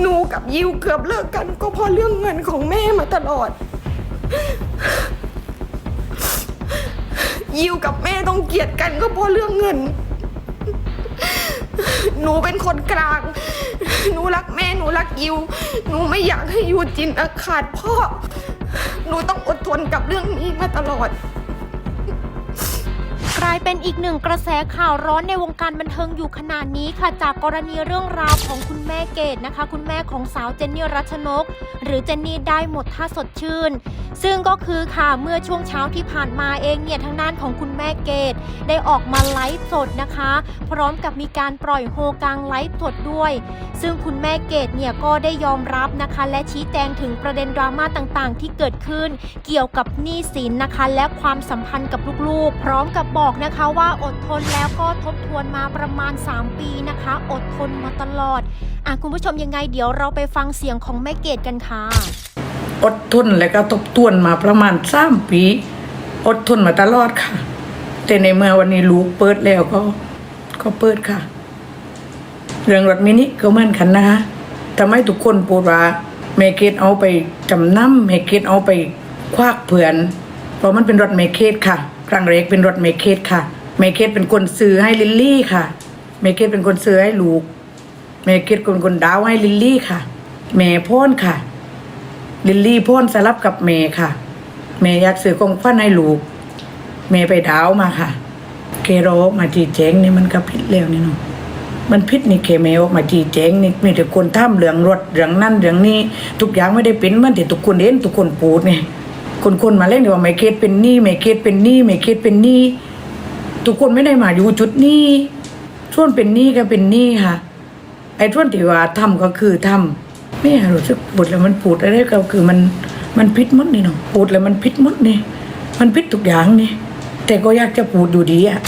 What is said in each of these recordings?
หนูกับยิวเกือบเลิกกัน ก็เพราะเรื่องเงินของแม่มาตลอด ยิวกับแม่ต้องเกลียดกันก็เพราะเรื่องเงิน หนูเป็นคนกลาง หนูรักแม่หนูรักยิว หนูไม่อยากให้ยูจินอาขาดพ่อ หนูต้องอดทนกับเรื่องนี้มาตลอด กลายเป็นอีกหนึ่งกระแสข่าวร้อนในวงการบันเทิงอยู่ขนาดนี้ค่ะ จากกรณีเรื่องราวของคุณแม่เกดนะคะ คุณแม่ของสาวเจนนี่รัชนก หรือเจนนี่ได้หมดท่าสดชื่น ซึ่งก็คือค่ะเมื่อช่วงเช้าที่ผ่านมาเองเนี่ยทางด้านของคุณแม่เกดได้ออกมาไลฟ์สดนะคะ พร้อมกับมีการปล่อยโฮกลางไลฟ์สดด้วย ซึ่งคุณแม่เกดเนี่ยก็ได้ยอมรับนะคะ และชี้แจงถึงประเด็นดราม่าต่างๆ ที่เกิดขึ้น เกี่ยวกับหนี้สินนะคะ และความสัมพันธ์กับลูกๆ พร้อมกับบอกอกนะคะว่าอดทนแล้วก็ทบทวนมาประมาณ 3 ปีนะคะ อดทนมาตลอดอะคุณผู้ชมยังไงเดี๋ยวเราไปฟังเสียงของแม่เกดกันค่ะ อดทนและก็ทบทวนมาประมาณสามปี อดทนมาตลอดค่ะ แต่ในเมื่อวันนี้ลูกเปิดแล้วก็ก็เปิดค่ะ เรื่องรถมินิก็เหมือนกันนะคะทำให้ทุกคนพูดว่าเมเกตเอาไปจำนำเมเกตเอาไปควักเผื่อนเพราะมันเป็นรถเมเกตค่ะ ครั้งแรกเป็นรถเมเกตค่ะ เมเกตเป็นคนซื้อให้ลิลลี่ค่ะ เมเกตเป็นคนซื้อให้ลูก เมเกตเป็นคนดาวให้ลิลลี่ค่ะแม่พ่นค่ะ ลิลลี่พ่นสลับกับเมย์ค่ะ เมย์อยากซื้อกองฟันให้ลูก เมย์ไปดาวมาค่ะ เคโรออกมาจีแจงนี่มันก็ผิดแล้วนี่เนาะมันผิดนี่เคเมย์ออกมาจีแจงนี่มีแต่คนท่ามเรื่องรถเรื่องนั่นเรื่องนี้ทุกอย่างไม่ได้เป็นมันที่ทุกคนเห็นทุกคนพูดไง คนคนมาเล่นว่าไม่เคสเป็นหนี้ไม่เคสเป็นหนี้ไม่เคสเป็นหนี้ทุกคนไม่ได้มาอยู่จุดนี้ช่วนเป็นหนี้ก็เป็นหนี้ค่ะ ไอ้ท่วนที่ว่าทำก็คือทำไม่รู้สึกปวดแล้วมันปวดอะไรก็คือมันมันพิษมดนี่เนาะปวดแล้วมันพิษมดนี่มันพิษทุกอย่างนี่แต่ก็อยากจะปวดอยู่ดีอะ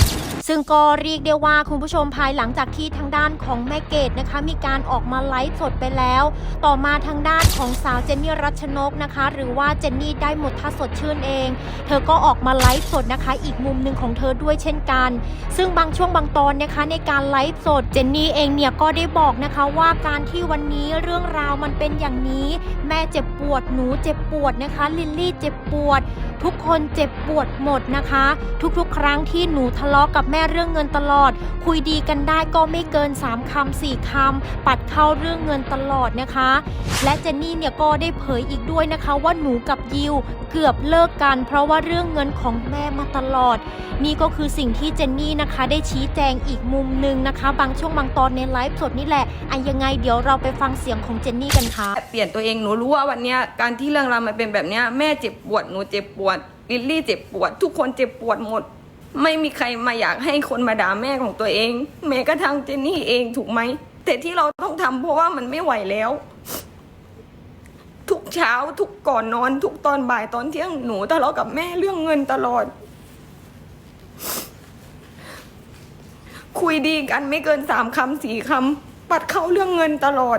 ซึ่งก็เรียกได้ว่าคุณผู้ชมภายหลังจากที่ทางด้านของแม่เกดนะคะ มีการออกมาไลฟ์สดไปแล้ว ต่อมาทางด้านของสาวเจนนี่รัชนกนะคะ หรือว่าเจนนี่ได้หมดท่าสดชื่นเอง เธอก็ออกมาไลฟ์สดนะคะ อีกมุมหนึ่งของเธอด้วยเช่นกัน ซึ่งบางช่วงบางตอนนะคะ ในการไลฟ์สดเจนนี่เองเนี่ยก็ได้บอกนะคะว่าการที่วันนี้เรื่องราวมันเป็นอย่างนี้ แม่เจ็บปวดหนูเจ็บปวดนะคะ ลิลลี่เจ็บปวด ทุกคนเจ็บปวดหมดนะคะ ทุกๆ ครั้งที่หนูทะเลาะกับแม่เรื่องเงินตลอด คุยดีกันได้ก็ไม่เกิน 3คำ4คำปัดเข้าเรื่องเงินตลอดนะคะ และเจนนี่เนี่ยก็ได้เผยอีกด้วยนะคะ ว่าหนูกับยิวเกือบเลิกกัน เพราะว่าเรื่องเงินของแม่มาตลอด นี่ก็คือสิ่งที่เจนนี่นะคะ ได้ชี้แจงอีกมุมหนึ่งนะคะ บางช่วงบางตอนในไลฟ์สดนี่แหละอะยังไงเดี๋ยวเราไปฟังเสียงของเจนนี่กันค่ะเปลี่ยนตัวเองหนูรู้ว่าวันนี้การที่เรื่องราวมันเป็นแบบนี้แม่เจ็บปวดหนูเจ็บปวดลิลลี่เจ็บปวด ทุกคนเจ็บปวดหมด ไม่มีใครมาอยากให้คนมาด่าแม่ของตัวเองแม้กระทั่งเจนนี่เองถูกไหมแต่ที่เราต้องทำเพราะว่ามันไม่ไหวแล้ว ทุกเช้าทุกก่อนนอน ทุกตอนบ่ายตอนเที่ยงหนูทะเลาะกับแม่เรื่องเงินตลอด คุยดีกันไม่เกินสามคำสี่คำปัดเข้าเรื่องเงินตลอด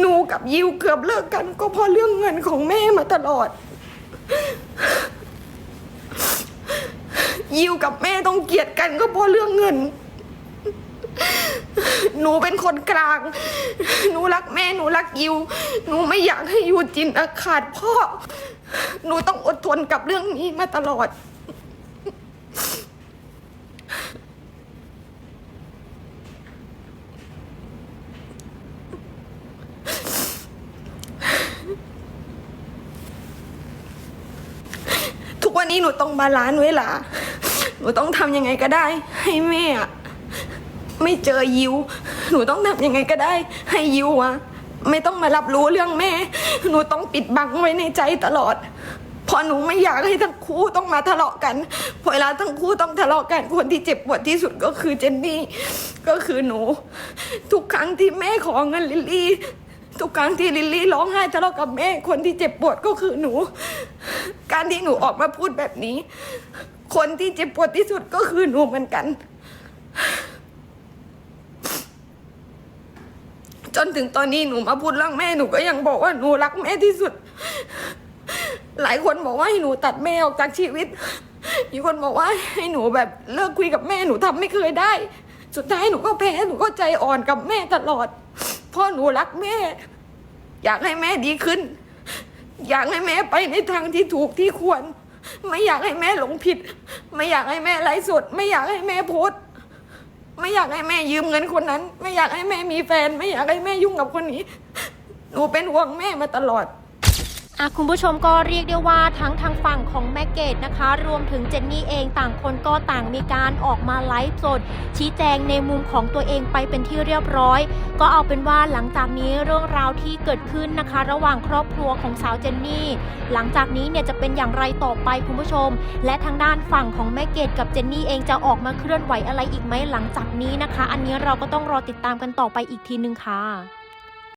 หนูกับยิวเกือบเลิกกัน ก็เพราะเรื่องเงินของแม่มาตลอด ยิวกับแม่ต้องเกลียดกันก็เพราะเรื่องเงิน หนูเป็นคนกลาง หนูรักแม่หนูรักยิว หนูไม่อยากให้ยูจินอาขาดพ่อ หนูต้องอดทนกับเรื่องนี้มาตลอด ทุกวั นี้หนูต้องบาลานซ์เวลา หนูต้องทำยังไงก็ได้ ให้แม่อะไม่เจอยิว หนูต้องทำยังไงก็ได้ ให้ยิวอะไม่ต้องมารับรู้เรื่องแม่ หนูต้องปิดบังไว้ในใจตลอดเพราะหนูไม่อยากให้ทั้งคู่ต้องมาทะเลาะกันพอเวลาทั้งคู่ต้องทะเลาะกัน คนที่เจ็บปวดที่สุดก็คือเจนนี่ ก็คือหนู ทุกครั้งที่แม่ขอเงินลิลลี่ ทุกครั้งที่ลิลลี่ร้องไห้ทะเลาะกับแม่ คนที่เจ็บปวดก็คือหนู การที่หนูออกมาพูดแบบนี้ คนที่เจ็บปวดที่สุดก็คือหนูเหมือนกัน จนถึงตอนนี้หนูมาพูดเรื่องแม่หนูก็ยังบอกว่าหนูรักแม่ที่สุด หลายคนบอกว่าให้หนูตัดแม่ออกจากชีวิตมีคนบอกว่าให้หนูแบบเลิกคุยกับแม่หนูทำไม่เคยได้ สุดท้ายหนูก็แพ้หนูก็ใจอ่อนกับแม่ตลอดพราะหนูรักแม่ อยากให้แม่ดีขึ้น อยากให้แม่ไปในทางที่ถูกที่ควร ไม่อยากให้แม่หลงผิด ไม่อยากให้แม่ไร้สด ไม่อยากให้แม่โพสไม่อยากให้แม่ยืมเงินคนนั้น ไม่อยากให้แม่มีแฟน ไม่อยากให้แม่ยุ่งกับคนนี้ หนูเป็นห่วงแม่มาตลอด อะคุณผู้ชมก็เรียกได้ว่าทั้งทางฝั่งของแม่เกดนะคะ รวมถึงเจนนี่เองต่างคนก็ต่างมีการออกมาไลฟ์สด ชี้แจงในมุมของตัวเองไปเป็นที่เรียบร้อย ก็เอาเป็นว่าหลังจากนี้เรื่องราวที่เกิดขึ้นนะคะ ระหว่างครอบครัวของสาวเจนนี่ หลังจากนี้เนี่ยจะเป็นอย่างไรต่อไปคุณผู้ชม และทางด้านฝั่งของแม่เกดกับเจนนี่เองจะออกมาเคลื่อนไหวอะไรอีกไหมหลังจากนี้นะคะ อันนี้เราก็ต้องรอติดตามกันต่อไปอีกทีนึงค่ะ